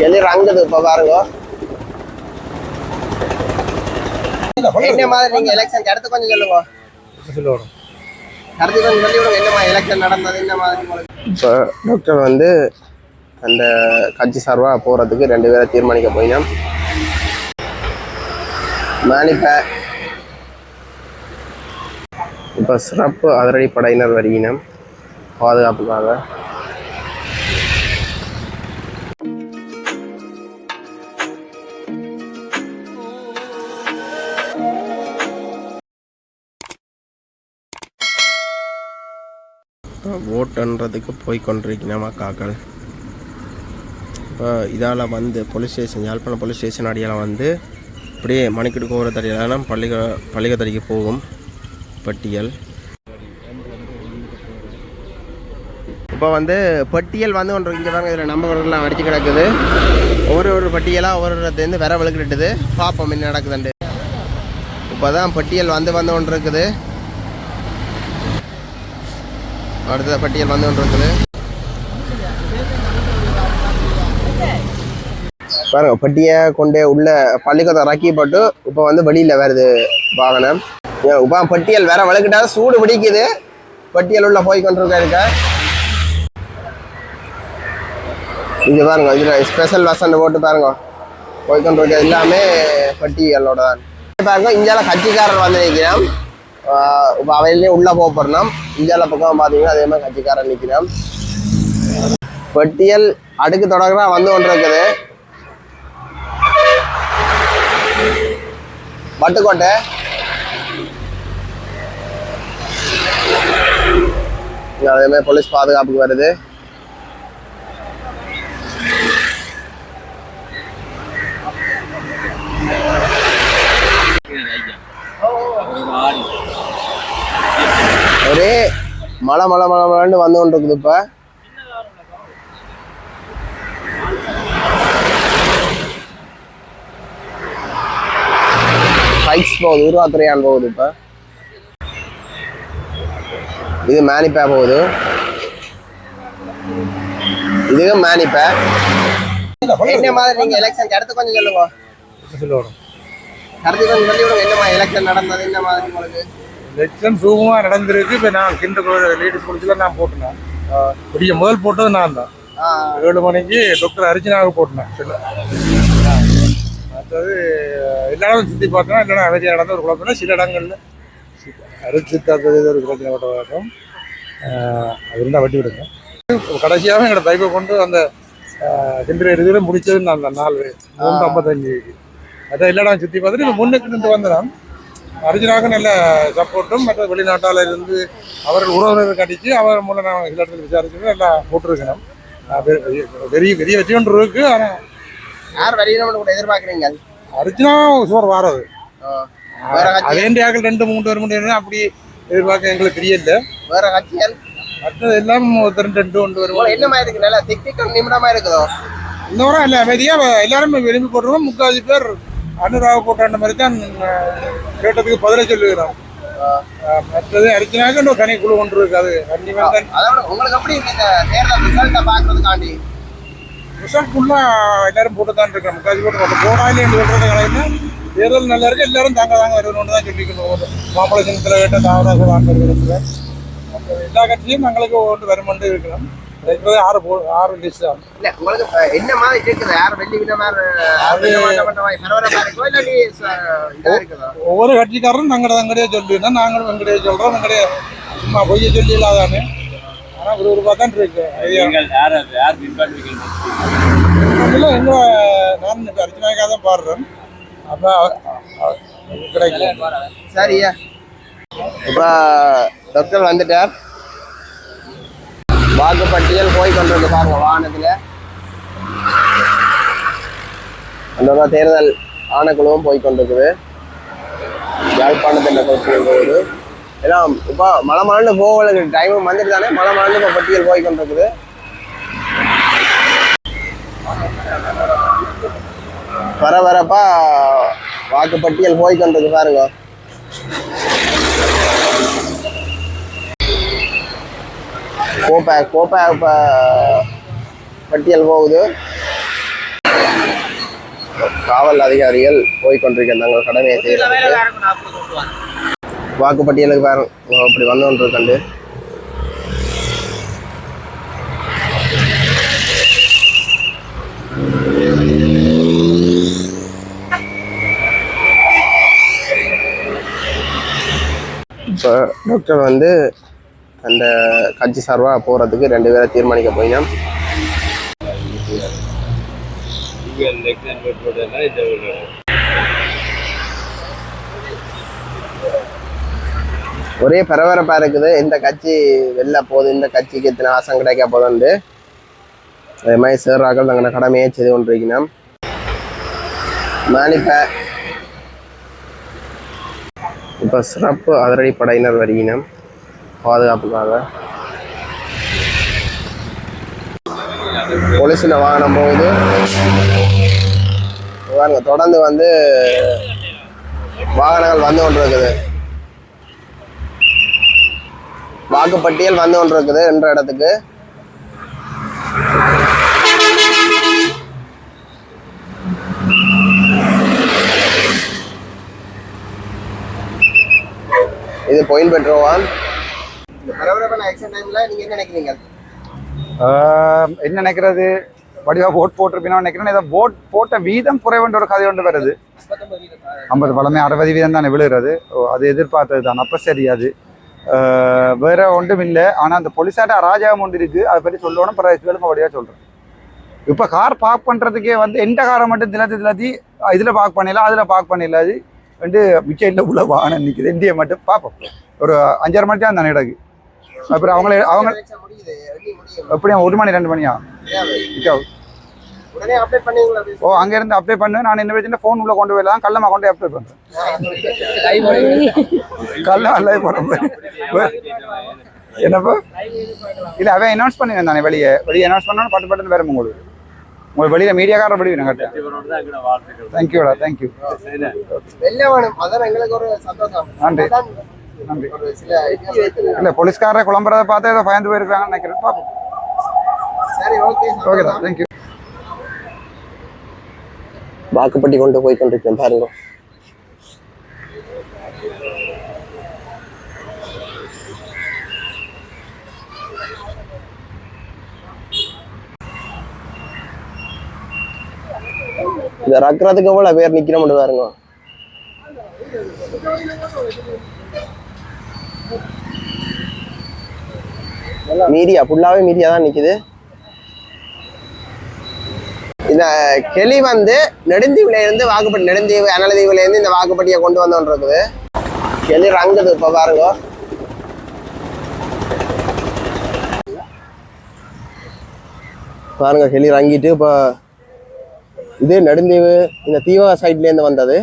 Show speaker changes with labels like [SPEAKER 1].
[SPEAKER 1] எது ரங்குது இப்ப பாருங்க என்ன மாதிரி நீங்க எலெக்ஷன் கருத்து கொஞ்சம் சொல்லுங்க
[SPEAKER 2] சொல்லுவோம்
[SPEAKER 1] அடுத்து கொஞ்சம் சொல்லி என்னமா என்ன எலெக்ஷன் நடந்தது என்ன மாதிரி இப்போ டாக்டர் வந்து அந்த கட்சி சார்பாக போகிறதுக்கு ரெண்டு பேரை தீர்மானிக்க போயினோம். மானிப்ப இப்போ சிறப்பு அதிரடி படையினர் வருகினம் பாதுகாப்புக்காக. ஓட்டுன்றதுக்கு போய் கொண்டிருக்கணும் அக்காக்கள் இப்போ இதால் வந்து police station Yazhpanam police station அடியால் வந்து இப்படியே மணிக்கிட்டு போகிற தடியிலான பள்ளிக பள்ளிக்கத்தடிக்கு போகும் பட்டியல். இப்போ வந்து பட்டியல் வந்து ஒன்று இங்கே பாருங்க இதில் நம்ம கடலாம் அடித்து கிடக்குது. ஒவ்வொரு ஒரு பட்டியலாக ஒவ்வொரு இடத்துலேருந்து விர விழுக்கிட்டுது. பார்ப்போம் என்ன நடக்குதுண்டு இப்போ தான் பட்டியல் வந்து வந்து ஒன்று இருக்குது அடுத்த பட்டியல் வந்து கொண்டிருக்குது. பாருங்க பட்டியை கொண்டே உள்ள பள்ளிக்கூடம் ரக்கி போட்டு இப்போ வந்து வெளியில் வருது வாகனம். இப்போ பட்டியல் வேற வழுக்கிட்டா சூடு பிடிக்குது. பட்டியல் உள்ள போய் கொண்டிருக்க இங்கே. இங்க பாருங்க இதுல ஸ்பெஷல் வசன் போட்டு பாருங்க. போய் கொண்டிருக்க எல்லாமே பட்டியலோட தான் பாருங்க இந்தியாவில் கட்சிக்காரர் வந்து நினைக்கிறேன் இப்போ அவையிலேயே உள்ள போக போறோம் இந்தியாவில் பக்கம் பார்த்தீங்கன்னா அதே மாதிரி கட்சிக்காரன் நிற்கிறோம் பட்டியல் அடுக்கு தொடர்பா வந்து கொண்டு இருக்குது வட்டுக்கோட்டை. அதே மாதிரி போலீஸ் பாதுகாப்புக்கு வருது ஒரே மழை மழை மழை மழைன்னு வந்து கொண்டு இருக்குது இப்போ. ஹைட்ஸ் போகுது உருவாத்துறையான் போகுது இப்போ. இது மேனிப்பே போகுது. இதுக்கு மேனிப்பே என்ன மாதிரி நீங்க எலெக்ஷன் அடுத்து கொஞ்சம் சொல்லுங்க.
[SPEAKER 2] சொல்லுவோம்
[SPEAKER 1] அடுத்து கொஞ்சம் சொல்லி விடுங்க என்ன மாதிரி எலெக்ஷன் நடந்தது என்ன மாதிரி உங்களுக்கு?
[SPEAKER 2] எலெக்ஷன் சுகமா நடந்திருக்கு. இப்போ நான் கிண்டர் லேடிஸ் காலேஜில் நான் போட்டேன் விடிய முதல் போட்டது நான் தான். ஏழு மணிக்கு டாக்டர் அர்ஜுனாவுக்கு போட்டேன் சொல்ல மற்றது எல்லா இடமும் சுற்றி பார்த்தோன்னா இல்லைன்னா அமைதியாக நடந்த ஒரு குழப்பம் சில இடங்கள்ல அரிசித்தாத்தது ஒரு பட்ட வழக்கம் அது இருந்தால் வட்டி விடுங்க. கடைசியாக எங்களோட பைப்பை கொண்டு அந்த கிண்டர் இறுதியில் முடிச்சது நான் அந்த நாலு மூன்று ஐம்பத்தஞ்சு. அதான் எல்லா இடம் சுற்றி பார்த்துட்டு இப்போ முன்னுக்கு நின்று வந்தேன் அர்ஜுனாவுக்கு நல்ல சப்போர்ட்டும் மற்ற வெளிநாட்டால இருந்து அவர்கள் உறவினர்கள் கட்டிச்சு அவர் மூலம் நான் சில இடத்துல விசாரிச்சு நல்லா போட்டிருக்கணும். பெரிய பெரிய வெற்றி ஒன்று இருக்கு ஆனால்
[SPEAKER 1] யார் வெளியில கூட எதிர்பார்க்குறீங்க
[SPEAKER 2] அர்ஜுனா சுவர் வாரது. அதேண்டியாக்கள் ரெண்டு மூணு வரும் முடியும் அப்படி எதிர்பார்க்க எங்களுக்கு தெரியல.
[SPEAKER 1] வேற கட்சிகள்?
[SPEAKER 2] மற்றது எல்லாம் ஒருத்தர் ரெண்டு ஒன்று வரும்
[SPEAKER 1] என்ன மாதிரி இருக்கு? நல்லா திக்திக்கம் நிமிடமா இருக்குதோ?
[SPEAKER 2] இந்த வாரம் இல்லை அமைதியாக எல்லாரும் விரும்பி போட்டுருவோம் முக்கால்வாசி பேர் அனுராக போட்டாண்ட மாதிரி தான் கேட்டதுக்கு பதிலை சொல்லுகிறோம் மற்றது அர்ஜுனாவுக்கு இன்னும் கனி குழு ஒன்று இருக்கு அது கண்டிப்பாக தான்.
[SPEAKER 1] அதோட உங்களுக்கு எப்படி இந்த தேர்தல் ரிசல்ட்டை பார்க்கறதுக்காண்டி?
[SPEAKER 2] ரிசல்ட் ஃபுல்லாக எல்லாரும் போட்டு தான் இருக்கோம் முக்கால்வாசி போட்டு போட்டு போடா இல்லைன்னு சொல்கிறது கிடையாது தேர்தல் நல்லா இருக்கு. எல்லாரும் தாங்க தாங்க வருவணும்னு தான் சொல்லிக்கணும் மாம்பழ சின்னத்தில் கேட்ட தாவராக வாங்குறது எல்லா கட்சியும் எங்களுக்கு ஒன்று வருமென்று இருக்கிறோம். இருக்கிறது ஆறு போ ஆறு தான்.
[SPEAKER 1] இல்ல உங்களுக்கு என்ன மாதிரி இருக்குது யார் வெள்ளி இருக்குதோ?
[SPEAKER 2] ஒவ்வொரு கட்சிக்காரரும் தங்கட தங்கடையே சொல்லியிருந்தோம் நாங்களும் வெங்கடையே சொல்கிறோம் வெங்கடைய சும்மா பொய்ய சொல்லி இல்லாதானே. ஆனால் விறுவிறுப்பாக தான் இருக்கு. இல்லை எங்க நான் இப்போ அர்ச்சனாக்காக தான் பாடுறேன். அப்போ கிடைக்கல.
[SPEAKER 1] சரியா இப்ப டாக்டர் வந்துட்டார். வாக்குப்பட்டியல் போய் கொண்டு வந்து பாருங்க வாகனத்தில் அந்த தேர்தல் ஆணைக்குழுவும் போய் கொண்டிருக்குது. யாழ்ப்பாணத்தில் பட்டியல் போகுது. இப்போ மழை மழந்து போகல டைமும் வந்துட்டு தானே மழை மழந்து இப்போ பட்டியல் போய் கொண்டிருக்குது. பரபரப்பா வாக்குப்பட்டியல் போய் கொண்டிருக்கு பாருங்க. கோப்பை கோப்பை இப்போ பட்டியல் போகுது. காவல் அதிகாரிகள் போய் கொண்டிருக்க தங்கள் கடமையை செய்யறாங்க வாக்குப்பட்டியலுக்கு பாருங்க. அப்படி வந்து கண்டு. இப்போ டாக்டர் வந்து அந்த கட்சி சார்பாக போகிறதுக்கு ரெண்டு பேரை தீர்மானிக்க போயினோம். ஒரே பரபரப்பாக இருக்குது. இந்த கட்சி வெளில போகுது. இந்த கட்சிக்கு இத்தனை ஆசம் கிடைக்க போதுண்டு அதே மாதிரி சேர்றாக்கள் தங்களோட கடமையை செய்து கொண்டிருக்கணும் நான் இப்போ இப்போ சிறப்பு அதிரடி படையினர் வருகினோம். பாதுகாப்புக்காக. போலீஸில் வாகனம் போது பாருங்க தொடர்ந்து வந்து வாகனங்கள் வந்து கொண்டு இருக்குது வாக்குப்பட்டியல் வந்து கொண்டு இருக்குது என்ற இடத்துக்கு. இது பொயின் பெட்ரோவான் பரபரப்பான ஆக்சிடென்ட் டைம்ல நீங்க என்ன நினைக்கிறீங்க?
[SPEAKER 3] என்ன நினைக்கிறது? வடிவா போட் போட்டிருப்பீங்க நினைக்கிறேன். இதை போட் போட்ட வீதம் குறைவுன்ற ஒரு கதை ஒன்று வருது. ஐம்பது பழமை அறுபது வீதம் தானே விழுகிறது. அது எதிர்பார்த்தது தான். அப்போ சரி அது. வேற ஒன்றும் இல்லை. ஆனால் அந்த போலீஸாட்ட அராஜகம் ஒன்று இருக்கு. அதை பற்றி சொல்லணும். பிறகு கேளுங்க வழியாக சொல்கிறேன் இப்போ கார் பார்க் பண்ணுறதுக்கே வந்து எந்த காரை மட்டும் திலத்தி திலத்தி இதில் பார்க் பண்ணிடலாம் அதில் பார்க் பண்ணிடலாது வந்து மிச்சையில் உள்ள வாகனம் நிற்குது இந்தியை மட்டும் பார்ப்போம் ஒரு அஞ்சரை மணிக்கு தான் தானே இடக்கு அப்புறம் அவங்கள அவங்க எப்படியும் ஒரு மணி ரெண்டு மணியா? ஓ அங்க இருந்து அப்ளை பண்ணு. நான் என்ன வச்சுட்டு ஃபோன் உள்ள கொண்டு போயிடலாம். கல்லமா கொண்டு அப்ளை பண்றேன். கல்ல அல்ல போறேன் என்னப்பா? இல்ல அவன் அனௌன்ஸ் பண்ணி தானே வெளியே. வெளியே அனௌன்ஸ் பண்ணணும் பட்டு பட்டு வேற உங்களுக்கு. உங்களுக்கு வெளியில மீடியாக்காரர் படி வேணும் கட்ட தேங்க்யூடா தேங்க்யூ நன்றி. நன்றி. இல்ல போலீஸ்காரரை குழம்புறதை பார்த்து ஏதோ பயந்து போயிருக்காங்கன்னு நினைக்கிறேன். பாப்போம்
[SPEAKER 1] சரி ஓகே.
[SPEAKER 3] ஓகே தான் தேங்க்யூ
[SPEAKER 1] வாக்குப்பட்டி கொண்டு போய் கொண்டிருக்கேன் பாருங்க. இந்த ரக்குறதுக்கு எவ்வளவு பேர் நிக்கிறோம்னு பாருங்க. மீடியா ஃபுல்லாவே மீடியா தான் நிக்குது. இந்த கிளி வந்து நெடுந்தீவுல இருந்து வாக்குப்பட்டி நெடுந்தீவு அனலதீவுலேருந்து இந்த வாக்குப்பட்டியை கொண்டு வந்தோன்னு இருக்குது ரங்குது இப்போ பாருங்க. பாருங்க கிளி ரங்கிட்டு இப்போ இது நெடுந்தீவு இந்த தீவக சைட்ல இருந்து வந்தது.